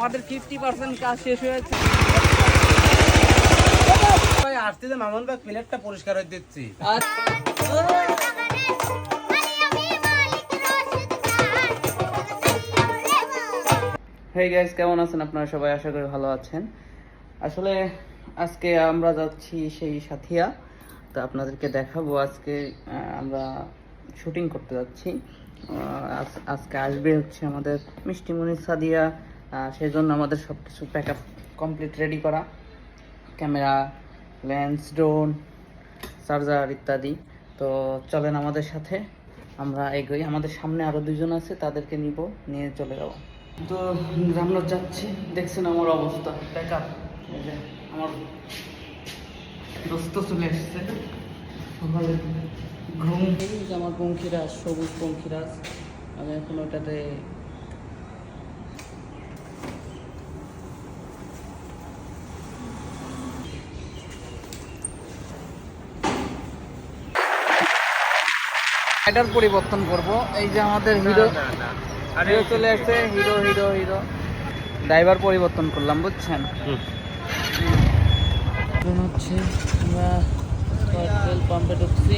আমাদের fifty percent কাজ শেষ হয়েছে। ভাই আসতে যে মামুন ভাই প্লেটটা পরিষ্কার হয়ে দিচ্ছি। আর হেই গাইস কেমন আছেন? আপনারা সবাই আশা করি ভালো আছেন। আসলে আজকে আমরা যাচ্ছি সেই সাথিয়া। তো আপনাদেরকে দেখাবো আজকে আমরা শুটিং করতে যাচ্ছি। আজ- আজকে আসবে হচ্ছে আমাদের মিষ্টিমণি সাদিয়া। সেই জন্য আমাদের সব কিছু প্যাক আপ কমপ্লিট রেডি করা। ক্যামেরা লেন্স ড্রোন চার্জার ইত্যাদি। তো চলেন আমাদের সাথে, আমরা এগোই। আমাদের সামনে আরও দুজন আছে, তাদেরকে নিব, নিয়ে চলে যাব। তো আমরা যাচ্ছি। দেখছেন আমার অবস্থা প্যাক আপ আমার দোস্ত চলে এসছে। সকালে ঘুম আমার পঙ্খিরাজ সবুজ পঙ্খিরাজ আমি এখন ওটাতে এটার পরিবর্তন করব। এই যে আমাদের হিরো হিরো চলে আসছে হিরো হিরো হিরো ড্রাইভার পরিবর্তন করলাম বুঝছেন? হচ্ছে আমরা পেট্রোল পাম্পে ঢুকছি।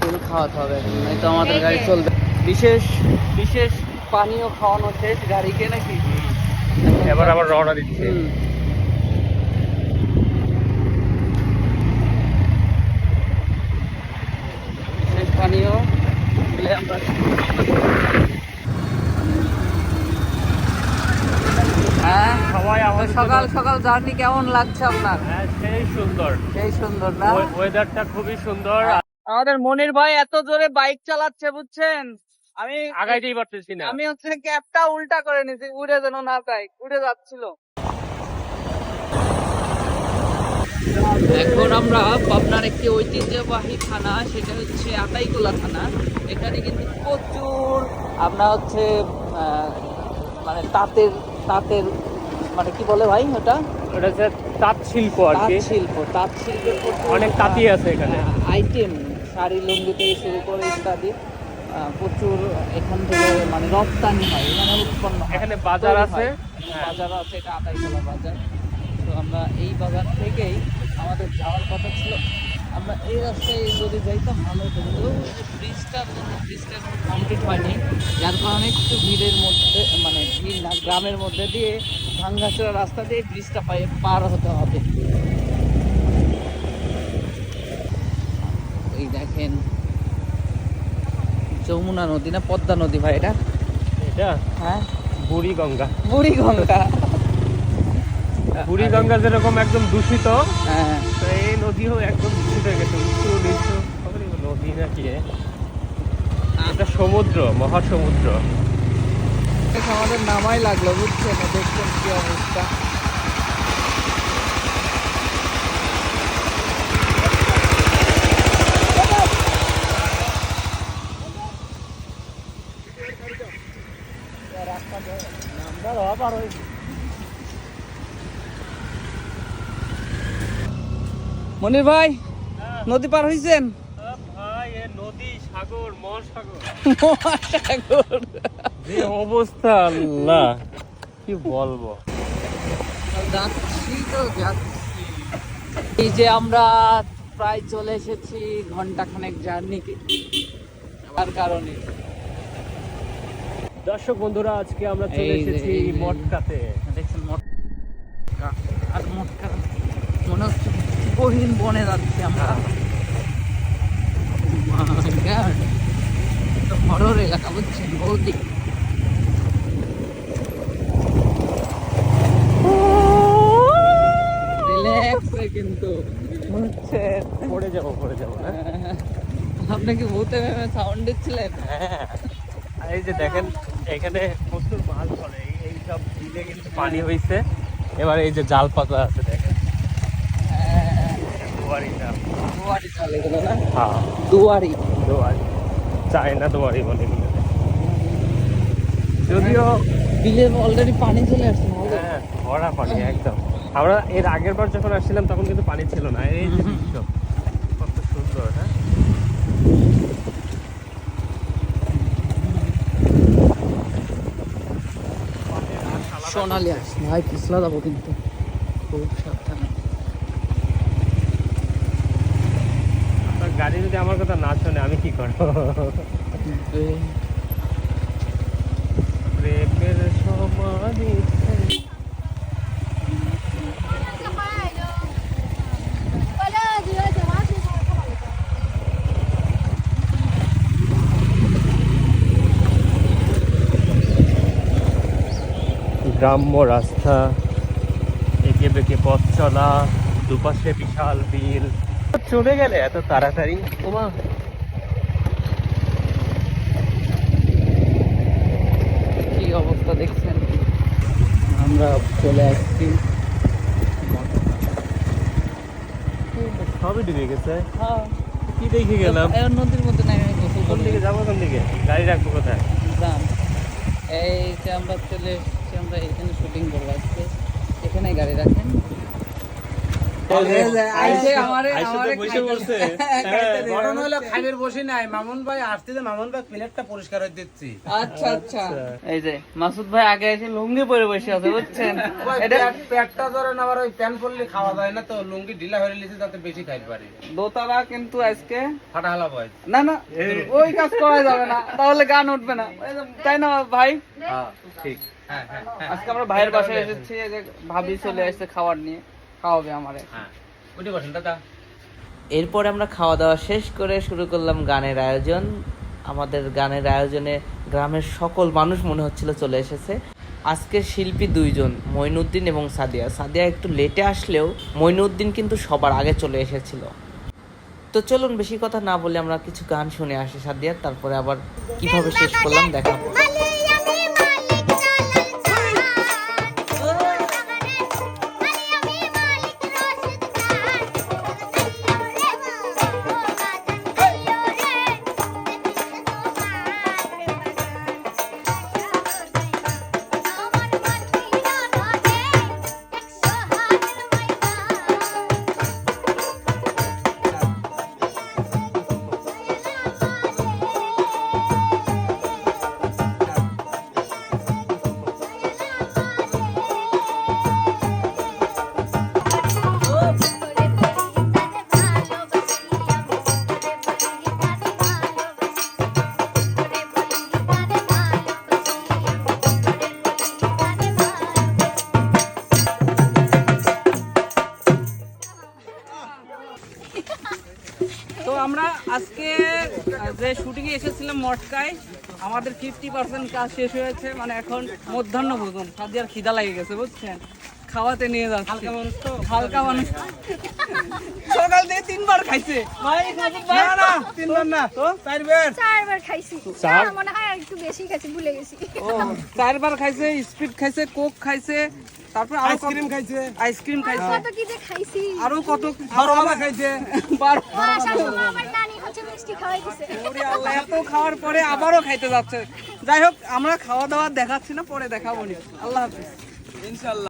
তেল খাওয়াতে হবে নাই তো আমাদের গাড়ি চলবে। বিশেষ বিশেষ পানীয় খাওয়ানো শেষ গাড়িকে নাকি? এবার আবার রওনা দিচ্ছি। পানীয় খেলে আমরা হ্যাঁ সবাই আমাদের সকাল সকাল জার্নি কেমন লাগছে আপনার? হ্যাঁ সেই সুন্দর। সেই সুন্দর না? ওয়েদারটা খুবই সুন্দর। আমাদের মনির ভাই এত জোরে বাইক চালাচ্ছে বুঝছেন? আমি আগাইতেই পারতেছি না। আমি হচ্ছে ক্যাবটা উল্টা করে নিয়েছি উড়ে যেন না যায় উড়ে যাচ্ছিল। এখন আমরা পাবনার একটি ঐতিহ্যবাহী থানা সেটা হচ্ছে আটাইকোলা থানা। এখানে কিন্তু প্রচুর আমরা হচ্ছে মানে তাঁতের তাঁতের মানে কি বলে ভাই ওটা? ওটা হচ্ছে তাঁত শিল্প আর কি। শিল্প তাঁত শিল্পের অনেক তাঁতি আছে এখানে। আইটেম শাড়ি লুঙ্গি থেকে শুরু করে ইত্যাদি প্রচুর এখান থেকে মানে রপ্তানি হয় এখানে উৎপন্ন এখানে বাজার আছে। বাজার আছে এটা আটাইতলা বাজার। তো আমরা এই বাজার থেকেই আমাদের যাওয়ার কথা ছিল। আমরা এই রাস্তায় যদি যাইতাম ভালো হতো। কিন্তু ব্রিজটা ব্রিজটা কমপ্লিট হয়নি। যার কারণে একটু ভিড়ের মধ্যে মানে ভিড় না গ্রামের মধ্যে দিয়ে ভাঙ্গাচোরা রাস্তা দিয়ে ব্রিজটা পায়ে পার হতে হবে। এই দেখেন যমুনা নদী না পদ্মা নদী ভাই এটা? এটা হ্যাঁ? বুড়ি গঙ্গা বুড়ি গঙ্গা বুড়ি গঙ্গা যেরকম একদম দূষিত হ্যাঁ তো এই নদীও একদম দূষিত হয়ে গেছে। উঁচু নিচু নদী নাকি? এটা সমুদ্র মহাসমুদ্র। আমাদের নামাই লাগল বুঝছেন? দেখছেন কি অবস্থা। মনির ভাই নদী পার হইছেন? ভাই নদী সাগর মহাসাগর মহাসাগর। যে অবস্থা আল্লাহ কি বলব যাচ্ছি তো যাচ্ছি এই যে আমরা প্রায় চলে এসেছি ঘণ্টা খানেক জার্নি তার কারণে। দর্শক বন্ধুরা আজকে আমরা চলে এসেছি মটকাতে। দেখছেন মটকা আর মটকা মনে হচ্ছে গহীন বনে যাচ্ছি আমরা। হরর এলাকা বুঝছেন? বৌদি। কিন্তু। বুঝছেন? পড়ে যাব পড়ে যাব হ্যাঁ। আপনি কি ভূতে ভেবে সাউন্ড দিচ্ছিলেন হ্যাঁ। আর এই যে দেখেন এখানে প্রচুর মাছ পড়ে এইসব এই বিলে কিন্তু পানি হয়েছে এবার এই যে জাল পাতা আছে দেখেন। দুয়ারি চায়না হ্যাঁ। বলে যদিও অলরেডি পানি চলে হ্যাঁ ভরা পানি একদম। আমরা এর আগের বার যখন আসছিলাম তখন কিন্তু পানি ছিল না। এই যে কত সুন্দর হ্যাঁ? সোনালি আসছে ভাই পিছলা যাব কিন্তু। খুব সাবধানে। গাড়ি যদি আমার কথা না শোনে, আমি কি করব? প্রেমের গ্রাম্য রাস্তা, একে বেঁকে পথ চলা, দুপাশে বিশাল বিল। চলে গেলে এত তাড়াতাড়ি? ওমা। কি অবস্থা দেখছেন? আমরা চলে আসছি। সবই ডুবে গেছে। হ্যাঁ। কি দেখে গেলাম? নদীর মধ্যে নাই গোসল কোন দিকে যাব কোন দিকে? গাড়ি রাখব কোথায়? যান। এই যে আমরা চলে এসেছি আমরা এখানে শুটিং করব আজকে। এখানে গাড়ি রাখেন। এই যে মাসুদ ভাই আগে এসে লুঙ্গি পরে বসে আছে বুঝছেন? পেটটা ধরেন আবার ওই প্যান পরলে খাওয়া যায় না তো লুঙ্গি ঢিলা হয়ে লিখে যাতে বেশি খাইতে পারি। দোতারা কিন্তু আজকে ফাটা হালা বয় না না ওই কাজ করা যাবে না তাহলে গান উঠবে না। তাই না ভাই? হ্যাঁ ঠিক। হ্যাঁ হ্যাঁ হ্যাঁ। আজকে আমরা ভাইয়ের বাসায় এসেছি ভাবি চলে আসছে খাবার নিয়ে। খাওয়াবে আমারে হ্যাঁ। উঠে বসেন দাদা? এরপর আমরা খাওয়া দাওয়া শেষ করে শুরু করলাম গানের আয়োজন। আমাদের গানের আয়োজনে গ্রামের সকল মানুষ মনে হচ্ছিল চলে এসেছে। আজকের শিল্পী দুইজন মইনুদ্দিন এবং সাদিয়া। সাদিয়া একটু লেটে আসলেও মইনুদ্দিন কিন্তু সবার আগে চলে এসেছিল। তো চলুন বেশি কথা না বলে আমরা কিছু গান শুনে আসি সাদিয়া তারপরে আবার কীভাবে শেষ করলাম দেখাবো। আজকে যে শুটিং এ এসেছিলাম মটকায় আমাদের ফিফটি পার্সেন্ট কাজ শেষ হয়েছে মানে এখন মধ্যাহ্ন ভোজন। সাদিয়ার খিদা লাগে গেছে বুঝছেন? খাওয়াতে নিয়ে যাচ্ছে। হালকা মানুষ তো। হালকা মানুষ। সকাল থেকে তিনবার খাইছে। ভাই ভাই না তিনবার না। তো? চারবার। চারবার খাইছি। চার? মনে হয় একটু বেশি খাইছি ভুলে গেছি। ও চারবার খাইছে স্পিড খাইছে কোক খাইছে তারপর আইসক্রিম খাইছে। আইসক্রিম খাইছে। কত কি যে খাইছি। আরও কত বারো খাইছে। বারো মিষ্টি খাওয়াই দিছে। আল্লাহ এত খাওয়ার পরে আবারও খাইতে যাচ্ছে। যাই হোক আমরা খাওয়া দাওয়া দেখাচ্ছি না পরে দেখাবো নি। আল্লাহ হাফিজ। ইনশাল্লাহ